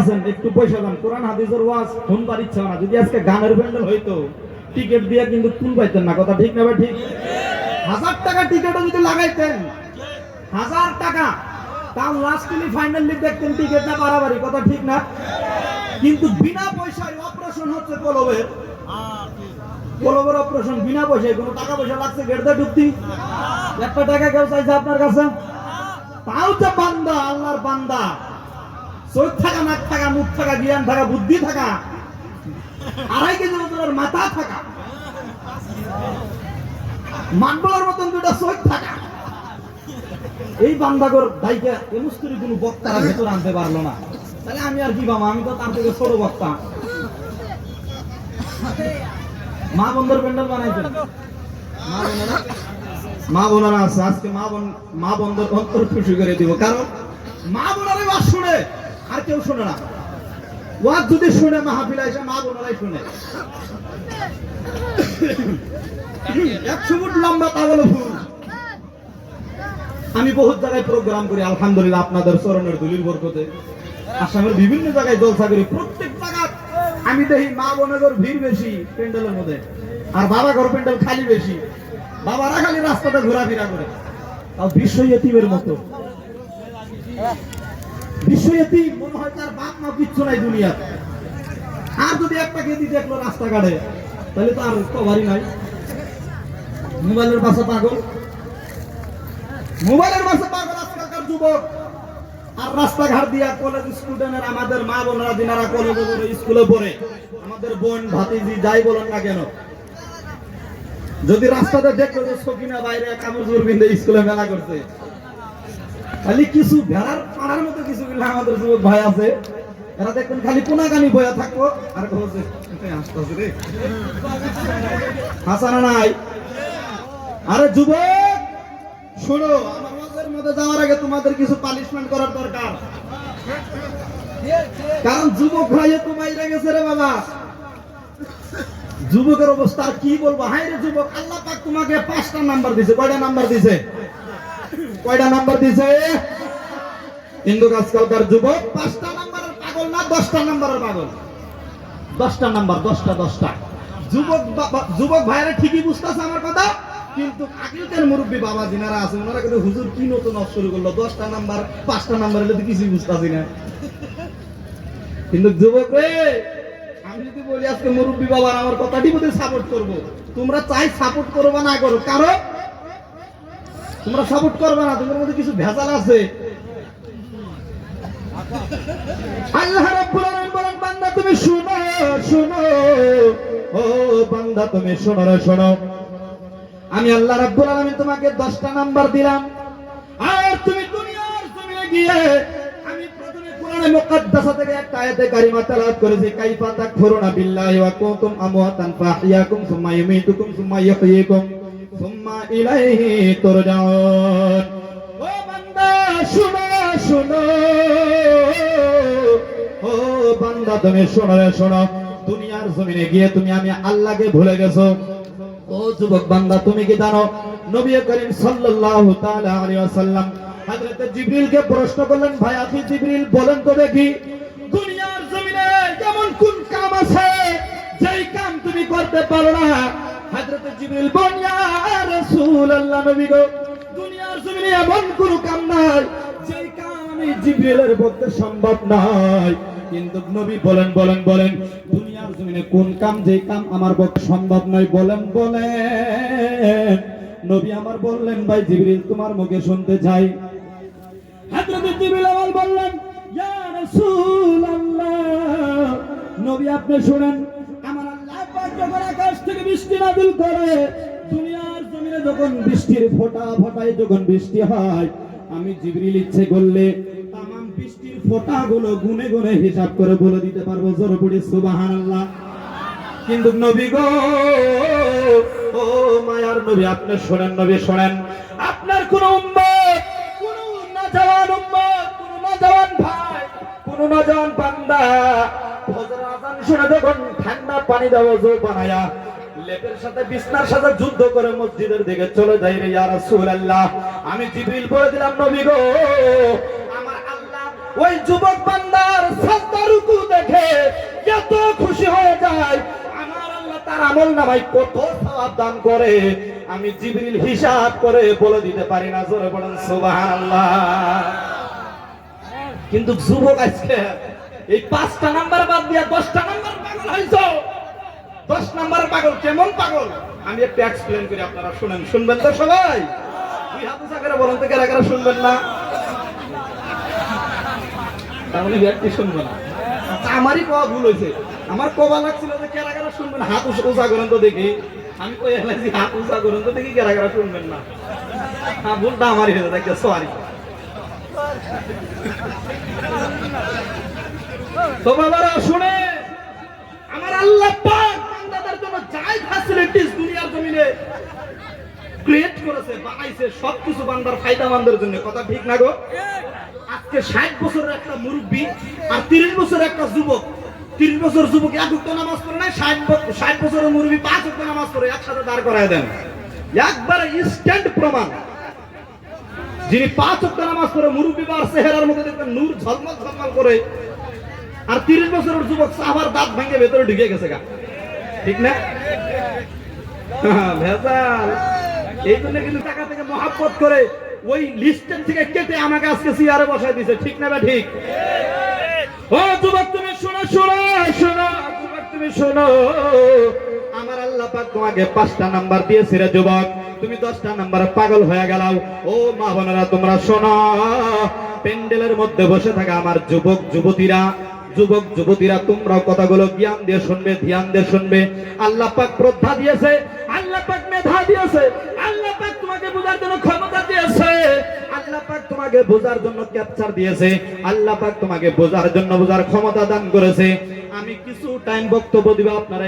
আছেন, একটু পয়সা দাম কোরআন, হাদিসের ওয়াজ শুনবার ইচ্ছা না। যদি আজকে গানের প্যান্ডেল হইতো, টিকিট দিয়ে কিন্তু তুল পাইতেন না। কথা ঠিক না ভাই ঠিক? হাজার টাকা টিকিটও যদি লাগাইতেন, হাজার টাকা, তাও লাস্ট ফাইনাল লিগ দেখতেন, টিকিট না বাড়াবাড়ি। কথা ঠিক না? কিন্তু বিনা পয়সায় অপারেশন হচ্ছে কলবের কলবের অপারেশন বিনা পয়সায় কোনো টাকা পয়সা লাগছে গেটতে ঢুকতি। একটা টাকা কেউ চাইছে আপনার কাছে? তাও তো বান্দা, আল্লাহর বান্দা। চোখ থাকা নাক থাকা, মুখ থাকা জ্ঞান থাকা, বুদ্ধি থাকা, আড়াই কেজি ওজনের মাথা থাকা মান্ডলার মতন দুটা চোখ থাকা। এই বান্দাগর ভাইকে এমুস কোনো বক্তারা ভেতর আনতে পারল না। তাহলে আমি আর কি বাবা আমি তো তার থেকে ছোট বক্তা। মা বন্ধুর প্যান্ডেল বানাইছেন? মা বোনেরা? মা বোনেরা আছে। আজকে মা বোন মা বন্ধুর অন্তর খুশি করে দিব। কারণ মা বোনেরাই ওয়াজ শুনে। আর কেউ শুনে না। ওয়াজ যদি শুনে মাহফিল এসে মা বোনেরাই শুনে। একশো ফুট লম্বা তাবল ফুল। আমি বহুত জায়গায় প্রোগ্রাম করি, আলহামদুলিল্লাহ আপনাদের চরণের দলিল বরকতে। আসামের বিভিন্ন জায়গায় জলসা করি, প্রত্যেক জায়গায়। আমি দেখি মা বোনের ভিড় বেশি প্যান্ডেলের মধ্যে। আর বাবা ঘর প্যান্ডেল খালি বেশি। বাবারা খালি রাস্তাতে ঘোরাফেরা করে। তাও বিশ্ব ইয়তিমের মতো। বিশ্ব মনে হয় তার বাপ মা কিচ্ছু নাই দুনিয়াতে। আর যদি একটা গেদি দেখল রাস্তাঘাটে, তাহলে কভারই নাই। মোবাইলের পাশে পাগল। মোবাইলের পাগল আজকালকার যুবক। আর রাস্তাঘাট দিয়া কলেজ স্টুডেন্টের আমাদের মা বোনেরা, দিনারা কলেজে পড়ে স্কুলে পড়ে, আমাদের বোন, ভাতিজি, যাই বলেন না কেন। যদি রাস্তাতে দেখল যে সকিনা বাইরে কামড় জোর বিন্দে স্কুলে মেলা করছে খালি কিছু ভেড়ার পাড়ার মতো কিছু আমাদের যুবক ভাই আছে। এরা দেখবেন খালি কোনাকানি বয়া থাকব। আর হাসানা নাই। আরে যুবক, শোনো, আমার মধ্যে যাওয়ার আগে তোমাদের কিছু পানিশমেন্ট করার দরকার। কারণ যুবক ভাইয়ে তো বাইরে গেছে রে বাবা। যুবকের অবস্থা কি বলব? হাই রে যুবক, আল্লাহ পাক তোমাকে পাঁচটা নাম্বার দিছে। কয়টা নাম্বার দিছে? কয়টা নাম্বার দিছে? কিন্তু আজকালকার যুবক, পাঁচটা নাম্বারের পাগল না দশটা নাম্বারের পাগল? দশটা নাম্বার, দশটা দশটা। যুবক যুবক ভাইরা ঠিকই বুঝতেছে আমার কথা, কিন্তু আগেকার মুরব্বী বাবা যিনারা আছে, ওনারা কিন্তু হুজুর কি নতুন অফ শুরু করল? দশটা নাম্বার, পাঁচটা নাম্বার হলে তো কিছুই বুঝতেছি না। কিন্তু যুবক রে, আমি যদি বলি আজকে মুরব্বী বাবার আমার কথাটি বোধহয় সাপোর্ট করব। তোমরা চাই সাপোর্ট করবা না করো কারণ তোমরা সাপোর্ট করবে না তোমার মধ্যে কিছু ভেজাল আছে। তুমি শুনো ও তুমি আমি আল্লাহ রাব্বুল আলামিন তোমাকে 10টা নাম্বার দিলাম। আর তুমি দুনিয়ার গিয়ে আমি প্রথমে কোরআনে মুকাদ্দাসা থেকে একটা আয়াতে কারিমা তেলাওয়াত করেছি, কাইফা তাকফুরুনা বিল্লাহি ওয়া কুনতুম আমওয়াতান ফাহইয়াকুম সুম্মা সুম্মা ইলাইহি ও বান্দা, তুমি শোনো রে, শোনো। দুনিয়ার জমিনে গিয়ে তুমি আমি আল্লাহকে ভুলে গেছো। ও যুবক বান্দা, তুমি কি জানো, নবী করিম সাল্লাল্লাহু তাআলা আলাইহি ওয়াসাল্লাম হযরত জিবরিলকে প্রশ্ন করলেন, ভাই আপনি জিবরিল, বলেন তো দেখি, দুনিয়ার জমিনে যেমন কোন কাম আছে, যেই কাম তুমি করতে পারো না? জিবরিল বলেন ইয়া রাসূলুল্লাহ নবী গো, দুনিয়ার জমিনে এমন কোন কাম নাই, যেই কাম জিবরিলের পক্ষে সম্ভব নয়। কিন্তু নবী বলেন বলেন বলেন, দুনিয়ার জমিনে কোন কাম যে কাম আমার পক্ষে সম্ভব নয়। বলেন বলেন, নবী আমার বললেন, ভাই জিবরিল, তোমার মুখে শুনতে চাই। হযরত জিবরিল আমার বললেন, ইয়া রাসূলুল্লাহ, নবী আপনি শুনেন বৃষ্টি নাযিল করে, দুনিয়ার জমিনে যখন বৃষ্টির ফোঁটা ফোঁটায় যখন বৃষ্টি হয়, আমি জিবরিল ইচ্ছে করলে তামাম বৃষ্টির ফোঁটাগুলো গুনে গুনে হিসাব করে বলে দিতে পারব, জোর পড়ি সুবহানাল্লাহ। কিন্তু নবী গো, ও মায়ার নবী, আপনি শোনেন নবী, শোনেন। আপনার কোন উম্মত, কোন নজওয়ান উম্মত, কোন নজওয়ান ভাই, কোন নজওয়ান বান্দা, ফজর আজান শুনে যখন ঠান্ডা পানি দেওয়া জো বানায়া লেপের সাথে করে আমি জিবরিল বলে দিলাম, নবী গো ওই যুবক বান্দার সাজদা রুকু দেখে এত খুশি হয়ে যায়। আমার আল্লাহ তার আমল না ভাই কত সওয়াব দান করে। আমি জিবিল হিসাব করে বলে দিতে পারি না, জোরে বলেন, সুবহানাল্লাহ। কিন্তু যুবক আজকে এই পাঁচটা নাম্বার বাদ দিয়ে দশটা নাম্বার পাগল হয়েছ। দশ নাম্বার পাগল কেমন পাগল? আমি একটু এক্সপ্লেন করি আপনারা শুনেন। শুনবেন তো সবাই? দুই বলেন তো শুনবেন না? তাহলে ব্যক্তি শুনবে না। আচ্ছা, আমারই ভুল হয়েছে। আমার কবা লাগছিল যে কেরা কেরা শুনবেন হাত উঁচা করেন তো দেখি। আমি কই এলাইছি হাত উঁচা করেন তো দেখি কেরা কেরা শুনবেন না। হ্যাঁ ভুলটা আমারই হয়েছে দেখে সরি তো শুনে আমার আল্লাহ পাক বান্দাদের জন্য যাই ফ্যাসিলিটিস দুনিয়ার জমিনে ক্রিয়েট করেছে বানাইছে সবকিছু বান্দার জন্য। কথা ঠিক না গো? আজকে ষাট বছরের একটা মুরব্বী আর তিরিশ একটা যুবক। তিরিশ বছর যুবক এক উক্ত নামাজ ষাট ষাট বছরের মুরব্বী পাঁচ উক্ত নামাজ পড়ে একসাথে দাঁড় করায় দেন। একবারে প্রমাণ। যিনি পাঁচ উক্ত নামাজ মুরব্বী বা চেহারার মধ্যে দেখবেন নূর ঝলমল ঝলমল করে। আর তিরিশ বছরের যুবক সাহাবার দাঁত ভেঙে ভেতরে ঢুকে গেছে গা। ঠিক না? হ্যাঁ, ভেজাল। এই জন্য কিন্তু টাকা থেকে মহাব্বত করে ওই লিস্টের থেকে কেটে আমাকে আজকে সিয়ারে বসায় দিছে ঠিক না বা ঠিক? ও যুবক, তুমি শোনো শোনো শোনো, যুবক, তুমি শোনো। আমার আল্লাহ পাক তোমাকে পাঁচটা নাম্বার দিয়েছে রে যুবক। তুমি দশটা নাম্বার পাগল হয়ে গেলাও। ও মা বোনেরা, তোমরা শোনো। প্যান্ডেলের মধ্যে বসে থাকা আমার যুবক, যুবতীরা যুবক, যুবতীরা, তোমরাও কথাগুলো জ্ঞান দিয়ে শুনবে, ধ্যান দিয়ে শুনবে। আল্লাহ পাক শ্রদ্ধা দিয়েছে, আল্লাহ পাক মেধা দিয়েছে। তোমাকে বোঝার জন্য ক্যাপচার দিয়েছে। আল্লাহ পাক তোমাকে বোঝার জন্য বোঝার ক্ষমতা দান করেছে। আমি কিছু টাইম বক্তব্য দিব, আপনারা